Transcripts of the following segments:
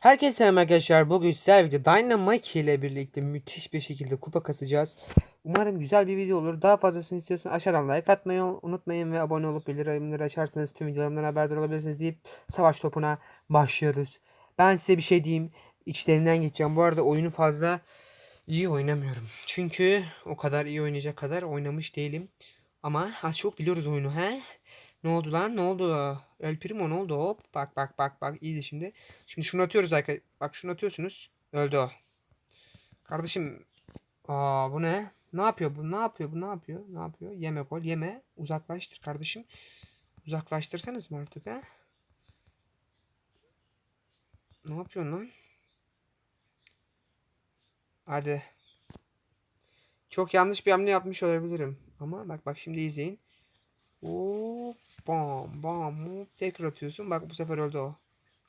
Herkese selam arkadaşlar. Bugün sizlerle birlikte Dynamite ile birlikte müthiş bir şekilde kupa kasacağız. Umarım güzel bir video olur. Daha fazlasını istiyorsanız aşağıdan like atmayı unutmayın ve abone olup bildirimleri açarsanız tüm videolarımdan haberdar olabilirsiniz deyip savaş topuna başlıyoruz. Ben size bir şey diyeyim. İçlerinden geçeceğim. Bu arada oyunu fazla iyi oynamıyorum. Çünkü o kadar iyi oynayacak kadar oynamış değilim. Ama az çok biliyoruz oyunu he. Ne oldu lan? Ne oldu? El Primo ne oldu? Hop. Bak bak bak bak. İyi de şimdi. Şimdi şunu atıyoruz arkadaşlar. Bak şunu atıyorsunuz. Öldü o. Kardeşim. Aa bu ne? Ne yapıyor bu? Ne yapıyor bu? Ne yapıyor? Ne yapıyor? Yeme gol. Yeme. Uzaklaştır kardeşim. Uzaklaştırsanız mı artık ha? Ne yapıyorsun lan? Hadi. Çok yanlış bir hamle yapmış olabilirim. Ama bak bak şimdi izleyin. Hop bam bam hop tekrar atıyorsun. Bak bu sefer öldü o.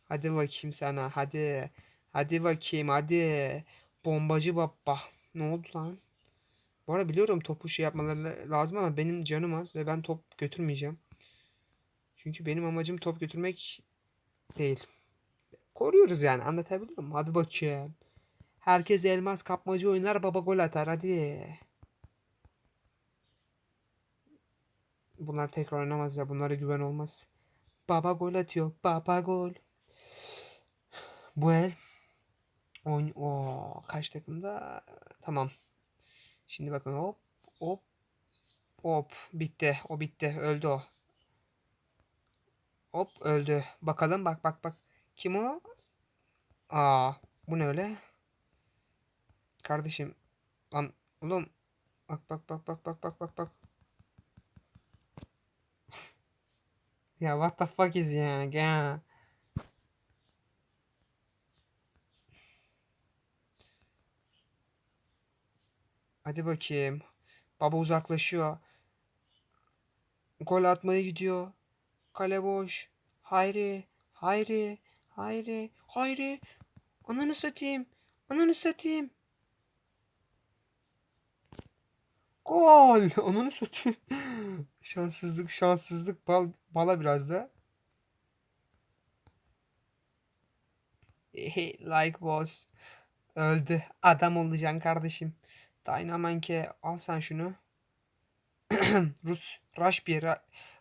Hadi bakayım sana. Hadi. Hadi bakayım hadi. Bombacı baba. Ne oldu lan? Bu arada biliyorum topu şey yapmaları lazım ama benim canım az ve ben top götürmeyeceğim. Çünkü benim amacım top götürmek değil. Koruyoruz yani anlatabiliyor muyum? Hadi bakayım. Herkes elmas kapmacı oynar baba gol atar hadi. Bunlar tekrar oynamaz ya. Bunlara güven olmaz. Baba gol atıyor. Baba gol. Bu el. Oyun. o kaç takımda? Tamam. Şimdi bakın hop hop hop bitti. O bitti. Öldü o. Hop öldü. Bakalım bak bak bak. Kim o? Aa bu ne öyle? Kardeşim lan oğlum bak bak bak bak bak bak bak bak. Ya what the fuck is yani ya. Hadi bakayım. Baba uzaklaşıyor. Gol atmaya gidiyor. Kale boş. Hayri. Hayri. Hayri. Hayri. Ananı satayım. Ananı satayım. Gol. Ananı satayım. Şanssızlık şanssızlık. Bal, bala biraz da. like boss. Öldü. Adam olacaksın kardeşim. Dynamite al sen şunu. Rus. Rush bir.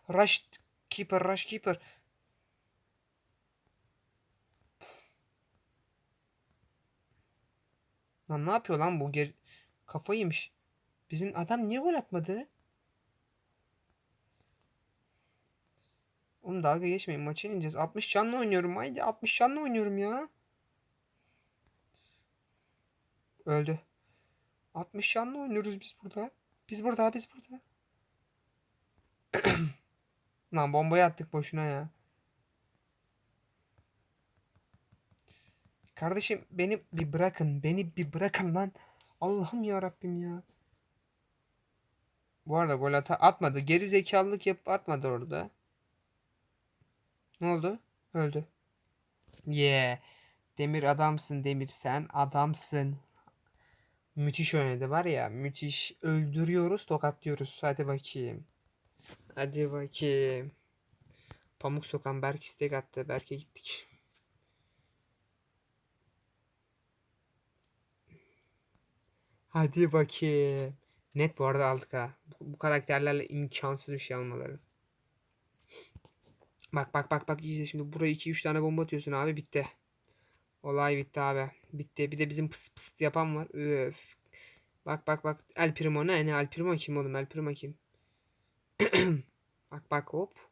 Rush keeper. Rush keeper. Lan ne yapıyor lan bu? Ger Kafayı yemiş. Bizim adam niye gol atmadı? Oğlum dalga geçmeyin maçı ineceğiz. 60 canlı oynuyorum. Haydi 60 canlı oynuyorum ya. Öldü. 60 canlı oynuyoruz biz burada. Biz burada biz burada. Lan bombayı attık boşuna ya. Kardeşim beni bir bırakın. Beni bir bırakın lan. Allah'ım ya Rabbim ya. Bu arada gol ata atmadı. Geri zekalılık yapıp atmadı orada. Ne oldu? Öldü. Yeah. Demir adamsın Demir sen adamsın. Müthiş oynadı var ya müthiş. Öldürüyoruz tokatlıyoruz. Hadi bakayım. Hadi bakayım. Pamuk sokan Berk istek attı. Berk'e gittik. Hadi bakayım. Net bu arada aldık ha. Bu, bu karakterlerle imkansız bir şey almaları. Bak bak bak bak izle şimdi buraya 2-3 tane bomba atıyorsun abi bitti. Olay bitti abi. Bitti. Bir de bizim pıs pıs yapan var. Öf. Bak bak bak. El Primo ne? Ne El Primo kim oğlum? El Primo kim? bak bak hop.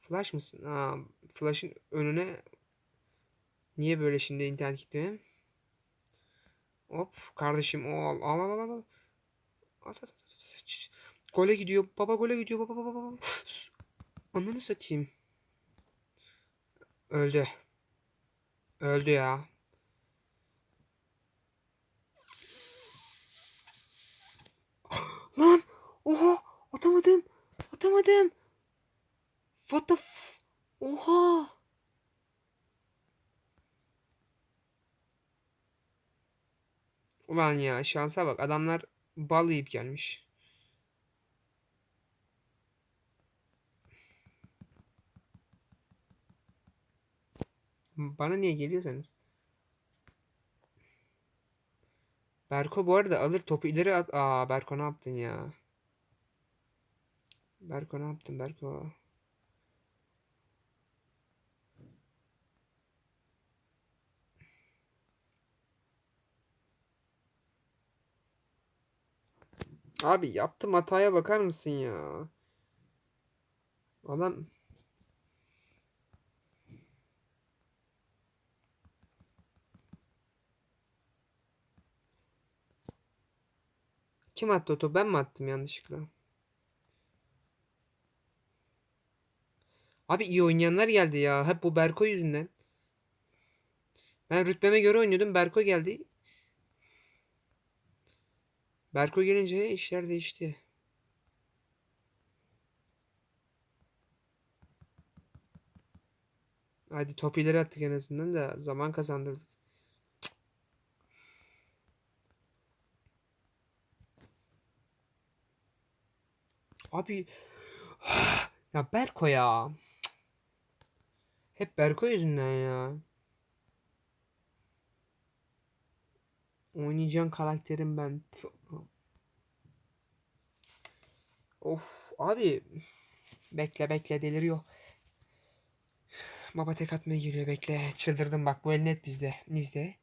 Flash mısın? Aa, flash'ın önüne niye böyle şimdi internet gitti? Hop kardeşim al al al al. al. At, at, at, at. Gole gidiyor. Baba gole gidiyor. Baba baba baba. Ananı satayım. Öldü. Öldü ya. Lan! Oha! Atamadım. Atamadım. What the f... Oha! Ulan ya şansa bak adamlar bal yiyip gelmiş. Bana niye geliyorsanız. Berko bu arada alır topu ileri at. Aa Berko ne yaptın ya? Berko ne yaptın Berko? Abi yaptım hataya bakar mısın ya? Adam Kim attı o topu? Ben mi attım yanlışlıkla? Abi iyi oynayanlar geldi ya. Hep bu Berko yüzünden. Ben rütbeme göre oynuyordum. Berko geldi. Berko gelince işler değişti. Hadi top ileri attık en azından da zaman kazandırdık. Abi ya Berko ya. Hep Berko yüzünden ya. Oynayacağın karakterim ben. Of abi. Bekle bekle deliriyor. Baba tek atmaya geliyor bekle. Çıldırdım bak bu el net bizde. Nizde.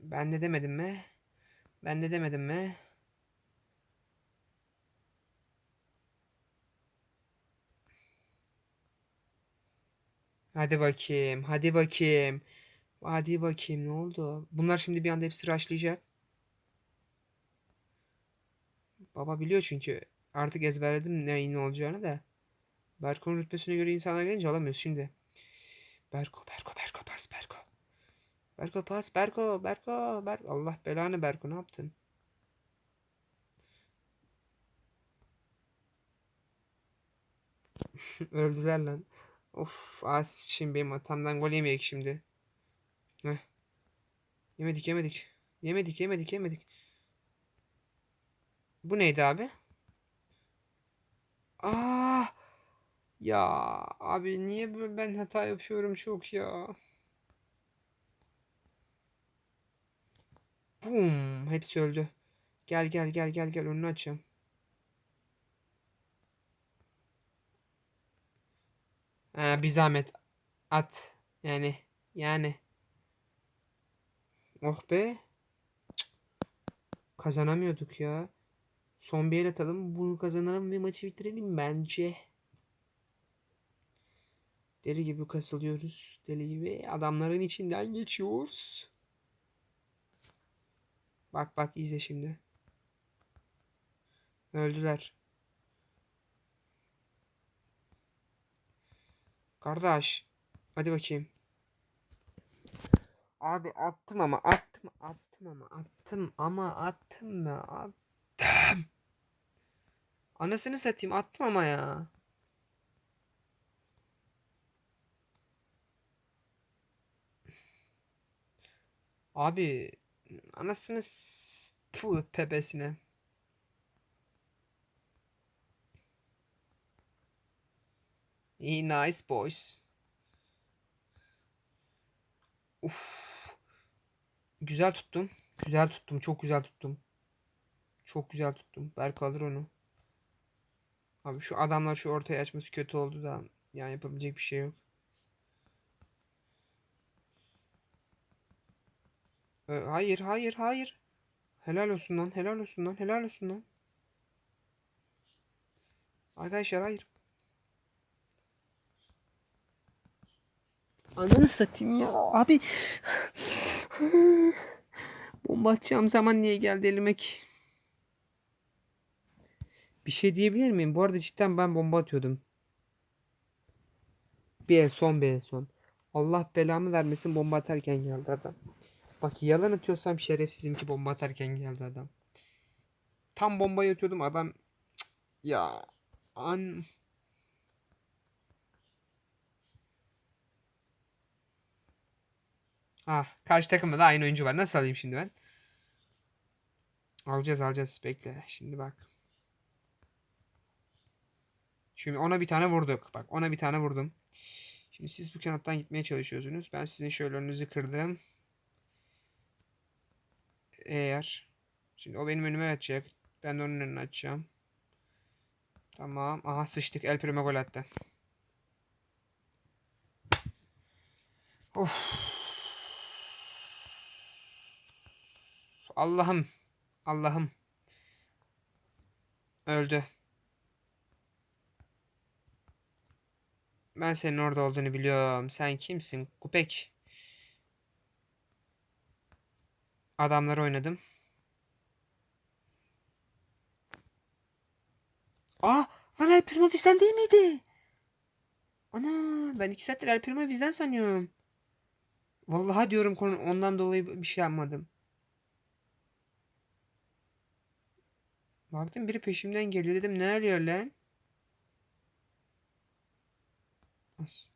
Ben de demedim mi? Ben de demedim mi? Hadi bakayım. Hadi bakayım. Hadi bakayım ne oldu? Bunlar şimdi bir anda hepsi rushlayacak. Baba biliyor çünkü. Artık ezberledim neyin olacağını da. Berko'nun rütbesine göre insanlar gelince alamıyoruz şimdi. Berko, Berko, Berko pas, Berko. Berko pas, Berko, Berko, Berko. Allah belanı Berko ne yaptın? Öldüler lan. Of az şimdi benim hatamdan gol yemeyek şimdi. Heh. Yemedik yemedik. Yemedik yemedik yemedik. Bu neydi abi? Aa! Ya abi niye ben hata yapıyorum çok ya. Bum, hepsi öldü. Gel gel gel gel gel önünü açacağım. Ha, bir zahmet at. Yani yani. Oh be. Kazanamıyorduk ya. Son bir el atalım. Bunu kazanalım ve maçı bitirelim bence. Deli gibi kasılıyoruz. Deli gibi adamların içinden geçiyoruz. Bak bak izle şimdi. Öldüler. Kardeş. Hadi bakayım. Abi attım ama attım attım ama attım ama attım mı attım. Anasını satayım attım ama ya. Abi anasını s- pebesine. Nice boys. Uf. Güzel tuttum. Güzel tuttum. Çok güzel tuttum. Çok güzel tuttum. Berk alır onu. Abi şu adamlar şu ortaya açması kötü oldu da. Yani yapabilecek bir şey yok. Ee, hayır hayır hayır. Helal olsun lan. Helal olsun lan. Helal olsun lan. Arkadaşlar hayır. Ananı satayım ya. Abi. Bomba atacağım zaman niye geldi elime ki? Bir şey diyebilir miyim? Bu arada cidden ben bomba atıyordum. Bir el son bir el son. Allah belamı vermesin bomba atarken geldi adam. Bak yalan atıyorsam şerefsizim ki bomba atarken geldi adam. Tam bombayı atıyordum adam. Cık, ya an Ah, karşı takımda da aynı oyuncu var. Nasıl alayım şimdi ben? Alacağız alacağız. Bekle. Şimdi bak. Şimdi ona bir tane vurduk. Bak ona bir tane vurdum. Şimdi siz bu kanattan gitmeye çalışıyorsunuz. Ben sizin şöyle önünüzü kırdım. eğer. Şimdi o benim önüme atacak. Ben de onun önüne atacağım. Tamam. Aha sıçtık. El Primo gol attı. Of. Allah'ım. Allah'ım. Öldü. Ben senin orada olduğunu biliyorum. Sen kimsin? Kupek. Adamlar oynadım. Aa, lan El Primo bizden değil miydi? Ana, ben iki saattir El Primo bizden sanıyorum. Vallahi diyorum ondan dolayı bir şey yapmadım. Baktım biri peşimden geliyor dedim ne arıyor lan? As.